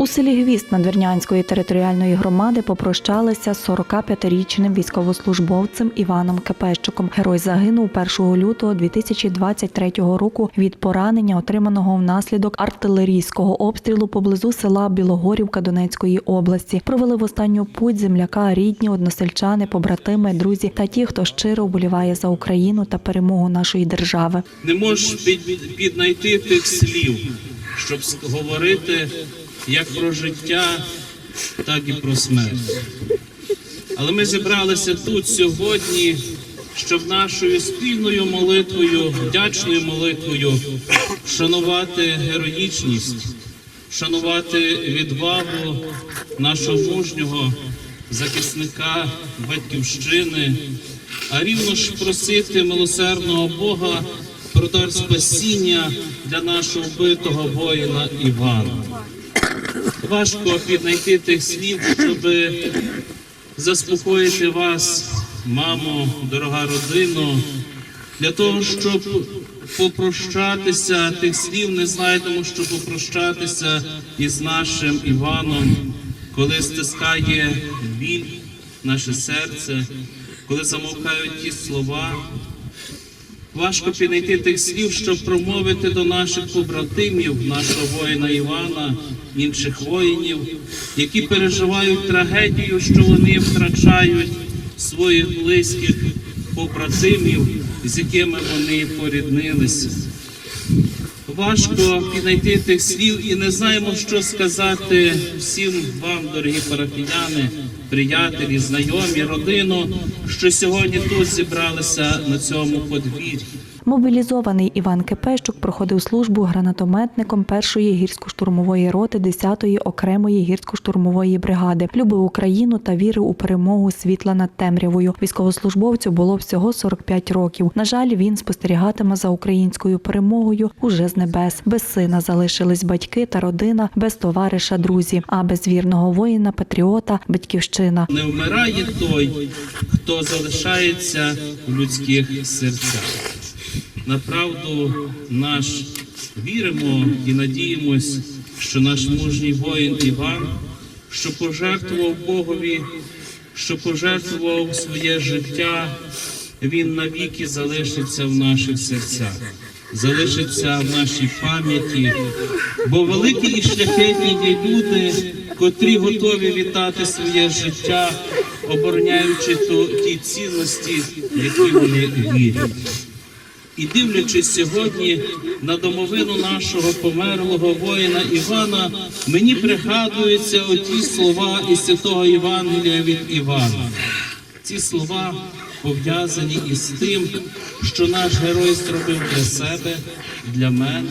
У селі Гвіст Надвірнянської територіальної громади попрощалися з 45-річним військовослужбовцем Іваном Кепещуком. Герой загинув 1 лютого 2023 року від поранення, отриманого внаслідок артилерійського обстрілу поблизу села Білогорівка Донецької області. Провели в останню путь земляка, рідні, односельчани, побратими, друзі та ті, хто щиро вболіває за Україну та перемогу нашої держави. не можеш піднайти тих слів, щоб говорити як про життя, так і про смерть. Але ми зібралися тут сьогодні, щоб нашою спільною молитвою, вдячною молитвою шанувати героїчність, шанувати відвагу нашого мужнього захисника батьківщини, а рівно ж просити милосердного Бога про дар спасіння для нашого вбитого воїна Івана. Важко піднайти тих слів, щоб заспокоїти вас, мамо, дорога родино, для того, щоб попрощатися тих слів, не знаю, тому що попрощатися із нашим Іваном, коли стискає біль наше серце, коли замовкають ті слова. Важко піднайти тих слів, щоб промовити до наших побратимів, нашого воїна Івана, інших воїнів, які переживають трагедію, що вони втрачають своїх близьких побратимів, з якими вони поріднилися. Важко піднайти тих слів і не знаємо, що сказати всім вам, дорогі парафіяни, приятелі, знайомі, родину, що сьогодні тут зібралися на цьому подвір'ї. Мобілізований Іван Кепещук проходив службу гранатометником першої гірсько-штурмової роти 10-ї окремої гірсько-штурмової бригади. Любив Україну та вірив у перемогу світла над темрявою. Військовослужбовцю було всього 45 років. На жаль, він спостерігатиме за українською перемогою уже з небес. Без сина залишились батьки та родина, без товариша, друзі, а без вірного воїна, патріота, батьківщина. Не вмирає той, хто залишається в людських серцях. Направду наш віримо і надіємось, що наш мужній воїн Іван, що пожертвував Богові, що пожертвував своє життя, він навіки залишиться в наших серцях, залишиться в нашій пам'яті, бо великі і шляхетні є люди, котрі готові віддати своє життя, обороняючи ті цінності, які вони вірять. І дивлячись сьогодні на домовину нашого померлого воїна Івана, мені пригадуються оті слова із святого Євангелія від Івана. Ці слова пов'язані із тим, що наш герой зробив для себе, для мене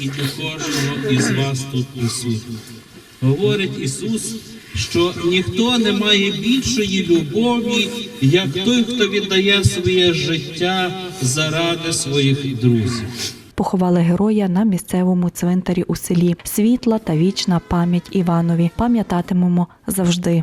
і для кожного із вас тут присутніх. Говорить Ісус, що ніхто не має більшої любові, як той, хто віддає своє життя заради своїх друзів. Поховали героя на місцевому цвинтарі у селі. Світла та вічна пам'ять Іванові. Пам'ятатимемо завжди.